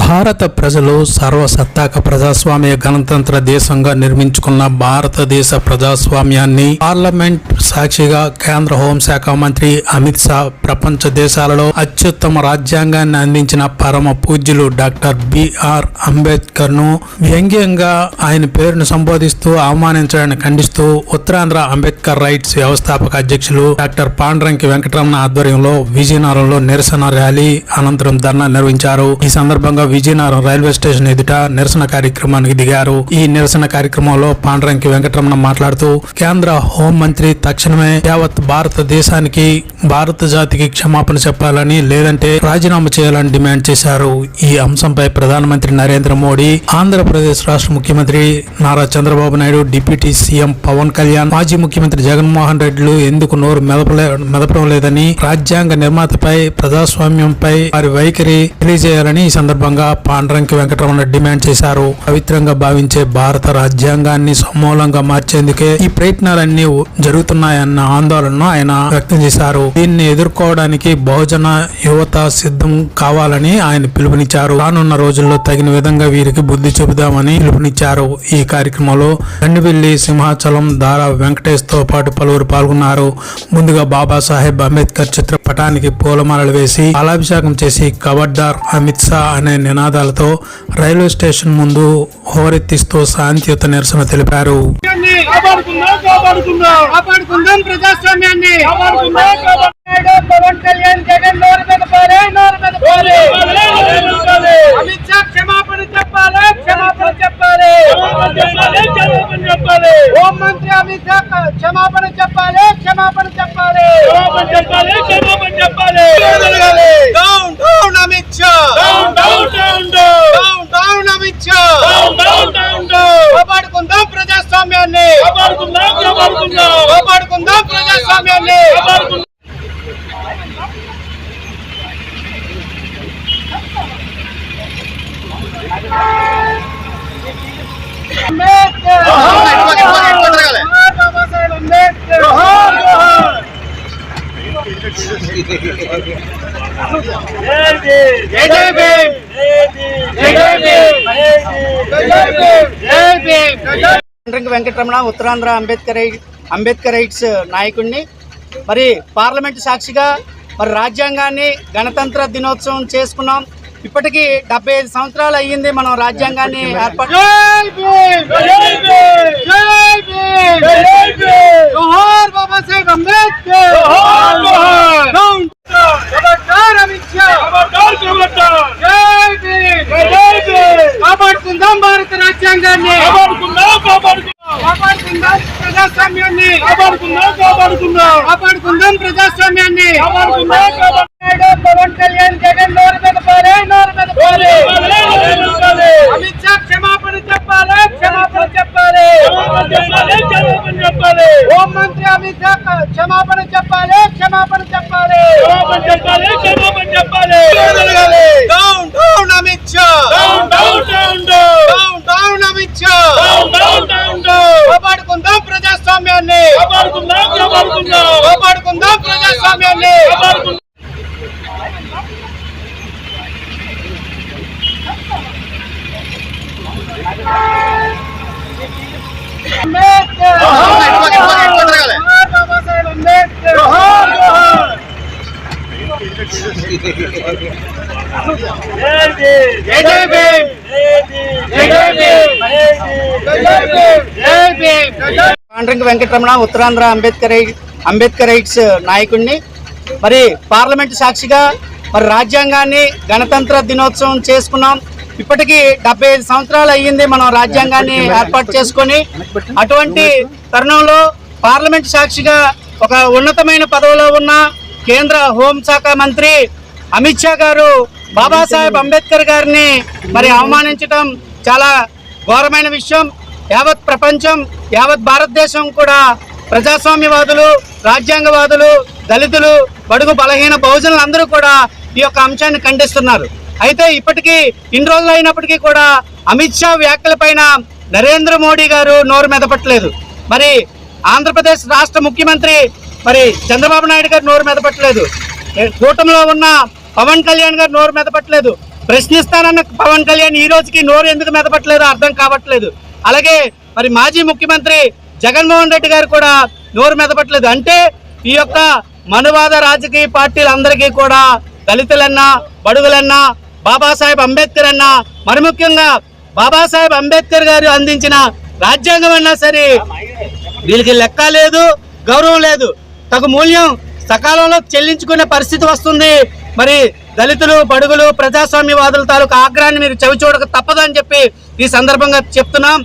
భారత ప్రజలు సర్వసత్తాక ప్రజాస్వామ్య గణతంత్ర దేశంగా నిర్మించుకున్న భారతదేశ ప్రజాస్వామ్యాన్ని పార్లమెంట్ సాక్షిగా కేంద్ర హోంశాఖ మంత్రి అమిత్ షా ప్రపంచ దేశాలలో అత్యుత్తమ రాజ్యాంగాన్ని అందించిన పరమ పూజ్యులు డాక్టర్ బిఆర్ అంబేద్కర్ను వ్యంగ్యంగా ఆయన పేరును సంబోధిస్తూ అవమానించడాన్ని ఖండిస్తూ ఉత్తరాంధ్ర అంబేద్కర్ రైట్స్ వ్యవస్థాపక అధ్యక్షులు డాక్టర్ పాండ్రంకి వెంకటరమణ ఆధ్వర్యంలో విజయనగరంలో నిరసన ర్యాలీ అనంతరం ధర్నా నిర్వహించారు. ఈ సందర్భంగా విజయనగరం రైల్వే స్టేషన్ ఎదుట నిరసన కార్యక్రమానికి దిగారు. ఈ నిరసన కార్యక్రమంలో పాండరంకి వెంకటరమణ మాట్లాడుతూ కేంద్ర హోం మంత్రి తక్షణమే యావత్ భారతదేశానికి భారత జాతికి క్షమాపణ చెప్పాలని లేదంటే రాజీనామా చేయాలని డిమాండ్ చేశారు. ఈ అంశంపై ప్రధానమంత్రి నరేంద్ర మోడీ ఆంధ్రప్రదేశ్ రాష్ట్ర ముఖ్యమంత్రి నారా చంద్రబాబు నాయుడు డిప్యూటీ సీఎం పవన్ కళ్యాణ్ మాజీ ముఖ్యమంత్రి జగన్మోహన్ రెడ్డిలు ఎందుకు నోరు మెదపలే మెదపడం లేదని రాజ్యాంగ నిర్మాతపై ప్రజాస్వామ్యంపై వారి వైఖరి తెలియజేయాలని ఈ సందర్భంగా పాండరంకి వెంకటరమణ డిమాండ్ చేశారు. పవిత్రంగా భావించే భారత రాజ్యాంగాన్ని సమూలంగా మార్చేందుకే ఈ ప్రయత్నాలన్నీ జరుగుతున్నాయన్న ఆందోళనను ఆయన వ్యక్తం చేశారు. దీన్ని ఎదుర్కోవడానికి బహుజన యువత సిద్ధం కావాలని ఆయన పిలుపునిచ్చారు. రానున్న రోజుల్లో తగిన విధంగా వీరికి బుద్ధి చెబుదామని పిలుపునిచ్చారు. ఈ కార్యక్రమంలో రండివెల్లి సింహాచలం దారా వెంకటేష్తో పాటు పలువురు పాల్గొన్నారు. ముందుగా బాబాసాహెబ్ అంబేద్కర్ చిత్రపటానికి పూలమాలలు వేసి అలాభిషేకం చేసి కబడ్డార్ అమిత్ షా అనే నినాదాలతో రైల్వే స్టేషన్ ముందు హోరెత్తిస్తూ శాంతియుత నిరసన తెలిపారు. చెప్పాలి క్షమాపణ చెప్పాలి క్షమాపణ చెప్పాలి. హోం మంత్రి అమిత్ షా క్షమాపణ చెప్పాలి. ప్రజాస్వామ్యాన్ని కాపాడుకుందాం కాపాడుకుందాం కాపాడుకుందాం ప్రజాస్వామ్యాన్ని అంబేద్కర్ బాబాసాహెబ్ అంబేద్కర్ జై జై భీమ్ జై జై భీమ్ జై జై భీమ్ జై భీమ్ డ్రింక్ వెంకటరమణ ఉత్తరాంధ్ర అంబేద్కర్ అంబేద్కర్ రైట్స్ నాయకుడిని. మరి పార్లమెంట్ సాక్షిగా మరి రాజ్యాంగాన్ని గణతంత్ర దినోత్సవం చేసుకున్నాం. ఇప్పటికీ డెబ్బై ఐదు సంవత్సరాలు అయ్యింది మనం రాజ్యాంగాన్ని ఏర్పాటు జై భీమ్! జై భీమ్! జై భీమ్! జై భీమ్! జోహార్ బాబాసాహెబ్ అంబేద్కర్! కాపాడుకుందాం. కాపాడుకుందాం కాపాడుకుందాం ప్రజాస్వామ్యాన్ని. కాపాడుకుందాం. కాపాడుకుందాం పవన్ కళ్యాణ్ జగన్ నోరు మీద పారే నోరు మీద పారే అమిత్ షా క్షమాపణ చెప్పాలి క్షమాపణ చెప్పాలి. క్షమాపణ చెప్పాలి హోం మంత్రి అమిత్ షా క్షమాపణ చెప్పాలి క్షమాపణ చెప్పాలి. చెప్పాలి క్షమాపణ చెప్పాలి. భీమ్ పాండ్రంక్ వెంకటరమణ ఉత్తరాంధ్ర అంబేద్కర్ అంబేద్కర్ రైట్స్ నాయకుడిని మరి పార్లమెంట్ సాక్షిగా మరి రాజ్యాంగాన్ని గణతంత్ర దినోత్సవం చేసుకున్నాం. ఇప్పటికీ డెబ్బై ఐదు సంవత్సరాలు అయ్యింది మనం రాజ్యాంగాన్ని ఏర్పాటు చేసుకొని. అటువంటి తరుణంలో పార్లమెంట్ సాక్షిగా ఒక ఉన్నతమైన పదవిలో ఉన్న కేంద్ర హోంశాఖ మంత్రి అమిత్ షా గారు బాబాసాహెబ్ అంబేద్కర్ గారిని మరి అవమానించడం చాలా ఘోరమైన విషయం. యావత్ ప్రపంచం యావత్ భారతదేశం కూడా ప్రజాస్వామ్యవాదులు రాజ్యాంగవాదులు దళితులు బడుగు బలహీన బహుజనులు అందరూ కూడా ఈ యొక్క అంశాన్ని ఖండిస్తున్నారు. అయితే ఇప్పటికీ ఇన్ని రోజులు అయినప్పటికీ కూడా అమిత్ షా వ్యాఖ్యలపైన నరేంద్ర మోడీ గారు నోరు మెదపట్లేదు. మరి ఆంధ్రప్రదేశ్ రాష్ట్ర ముఖ్యమంత్రి మరి చంద్రబాబు నాయుడు గారు నోరు మెదపట్లేదు. కూటమిలో ఉన్న పవన్ కళ్యాణ్ గారు నోరు మెదపట్లేదు. ప్రశ్నిస్తానన్న పవన్ కళ్యాణ్ ఈ రోజుకి నోరు ఎందుకు మెదపట్లేదో అర్థం కావట్లేదు. అలాగే మరి మాజీ ముఖ్యమంత్రి జగన్మోహన్ రెడ్డి గారు కూడా నోరు మెదపట్లేదు. అంటే ఈ యొక్క మనువాద రాజకీయ పార్టీలందరికీ కూడా దళితులన్నా బడుగులన్నా బాబాసాహెబ్ అంబేద్కర్ అన్నా మరి ముఖ్యంగా బాబాసాహెబ్ అంబేద్కర్ గారు అందించిన రాజ్యాంగం అన్నా సరే వీళ్ళకి లెక్క లేదు గౌరవం లేదు. తగు మూల్యం సకాలంలో చెల్లించుకునే పరిస్థితి వస్తుంది. మరి దళితులు బడుగులు ప్రజాస్వామ్యవాదుల తాలూకు ఆగ్రహాన్ని మీరు చవి చూడక తప్పదని చెప్పి ఈ సందర్భంగా చెప్తున్నాం.